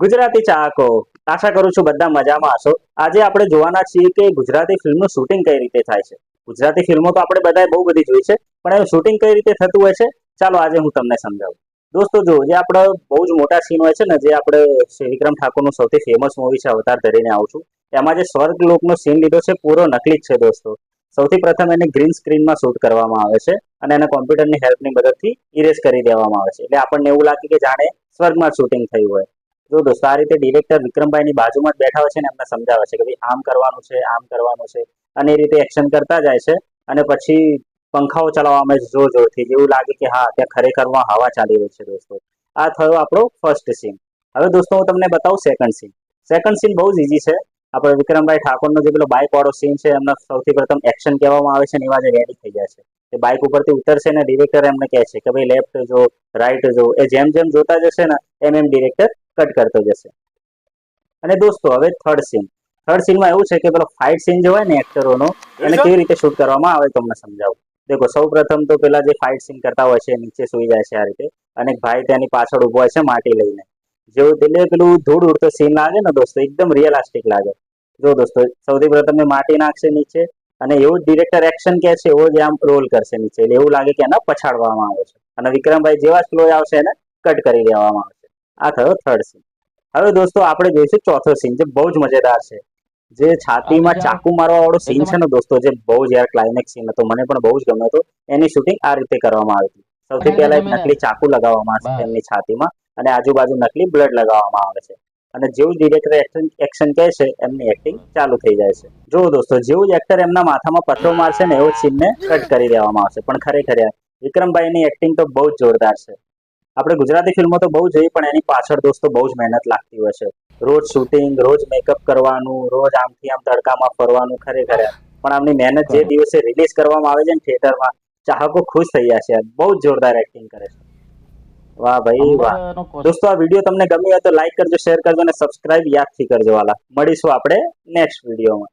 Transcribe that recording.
ગુજરાતી ચાહકો, આશા કરું છું બધા મજામાં હશો. આજે આપણે જોવાના છીએ કે ગુજરાતી ફિલ્મનું શૂટિંગ કઈ રીતે થાય છે. ગુજરાતી ફિલ્મો તો આપણે બધાએ બહુ બધી જોઈ છે, પણ એનું શૂટિંગ કઈ રીતે થતું હોય છે, ચાલો આજે હું તમને સમજાવું. દોસ્તો જો, જે આપણો બહુ જ મોટા સીન હોય છે ને, જે આપણે વિક્રમ ઠાકોરનું સૌથી ફેમસ મૂવી છે અવતાર ધરીને આવું છું, એમાં જે સ્વર્ગ લોકનો સીન લીધો છે, પૂરો નકલી જ છે દોસ્તો. સૌથી પ્રથમ એને ગ્રીન સ્ક્રીનમાં શૂટ કરવામાં આવે છે, અને એને કોમ્પ્યુટરની હેલ્પની મદદથી ઇરેઝ કરી દેવામાં આવે છે. એટલે આપણને એવું લાગે કે જાણે સ્વર્ગમાં શૂટિંગ થયું હોય. જો દોસ્તો, આ રીતે ડિરેક્ટર વિક્રમભાઈની બાજુમાં જ બેઠા હોય છે ને, એમને સમજાવે છે કે ભાઈ આમ કરવાનું છે, આમ કરવાનું છે અને એ રીતે એક્શન કરતા જાય છે અને પછી પંખાઓ ચલાવવામાં જોર જોરથી એવું લાગે કે હા, ત્યાં ખરેખરમાં હવા ચાલી રહી છે દોસ્તો. આ થયો આપણો ફર્સ્ટ સીન હવે દોસ્તો, હું તમને બતાવું સેકન્ડ સીન સેકન્ડ સીન બહુ જ ઇઝી છે. આપણે વિક્રમભાઈ ઠાકોરનો જે પેલો બાઇક વાળો સીન છે, એમનો સૌથી પ્રથમ એક્શન કહેવામાં આવે છે ને, એવા જે રેડી થઈ જાય છે. એ બાઇક ઉપરથી ઉતરશે ને ડિરેક્ટર એમને કહે છે કે ભાઈ લેફ્ટ જો રાઈટ જો, એ જેમ જેમ જોતા જશે ને, એમ એમ ડિરેક્ટર કટ કરતો જશે. અને દોસ્તો હવે થર્ડ સીન થર્ડ સીનમાં એવું છે કે પેલો ફાઇટ સીન જે હોય ને એક્ટરોનો એને કેવી રીતે શૂટ કરવામાં આવે તમને સમજાવું. દેખો સૌ પ્રથમ તો પેલા જે ફાઇટ સીન કરતા હોય છે નીચે સુઈ જાય છે આ રીતે. અને ભાઈ તેની પાછળ ઊભો હોય છે માટી લઈને. જેવું એટલે પેલું ધૂળ ઉડતો સીન લાગે ને દોસ્તો એકદમ રિયલાસ્ટિક લાગે. જો દોસ્તો સૌથી પ્રથમ માટી નાખશે નીચે અને એવું ડિરેક્ટર એક્શન કે છે એવો જ આમ રોલ કરશે નીચે. એટલે એવું લાગે કે એને પછાડવામાં આવે છે. અને વિક્રમભાઈ જેવા સ્લો આવશે એને કટ કરી દેવામાં આવશે આ થયો થર્ડ સીન હવે દોસ્તો આપણે જોઈશું ચોથો સીન જે બહુ જ મજેદાર છે. જે છાતીમાં ચાકુ મારવા વાળો સીન છે ને દોસ્તો જે બહુ જ યાર ક્લાઇમેક્સ સીન હતો મને પણ બહુ જ ગમ્યો હતો. એની શૂટિંગ આ રીતે કરવામાં આવી હતી. સૌથી પહેલા એક નકલી ચાકુ લગાવવામાં આવે છે. તેમની છાતીમાં અને આજુબાજુ નકલી બ્લડ લગાવવામાં આવે છે. અને જેવું ડિરેક્ટર એક્શન કહે છે એમની એક્ટિંગ ચાલુ થઈ જાય છે. જો દોસ્તો જેવું જ એક્ટર એમના માથામાં પથ્થરો મારશે ને એવો સીનને કટ કરી દેવામાં આવશે. પણ ખરેખર વિક્રમભાઈની એક્ટિંગ તો બહુ જ જોરદાર છે. આપણે ગુજરાતી ફિલ્મો તો બહુ જોઈએ પણ એની પાછળ દોસ્તો બહુ જ મહેનત લાગતી હોય છે. રોજ શૂટિંગ રોજ મેકઅપ કરવાનું રોજ આમથી આમ તડકામાં ફરવાનું ખરેખર. પણ આમની મહેનત જે દિવસે રિલીઝ કરવામાં આવે છે ને થિયેટરમાં ચાહકો ખુશ થઈ જાય છે બહુ જ જોરદાર એક્ટિંગ કરે છે. વાહ ભાઈ વાહ. દોસ્તો આ વીડિયો તમને ગમ્યો હોય તો લાઈક કરજો શેર કરજો અને સબસ્ક્રાઇબ યાદથી કરજો વાલા. મળીશું આપણે નેક્સ્ટ વિડીયોમાં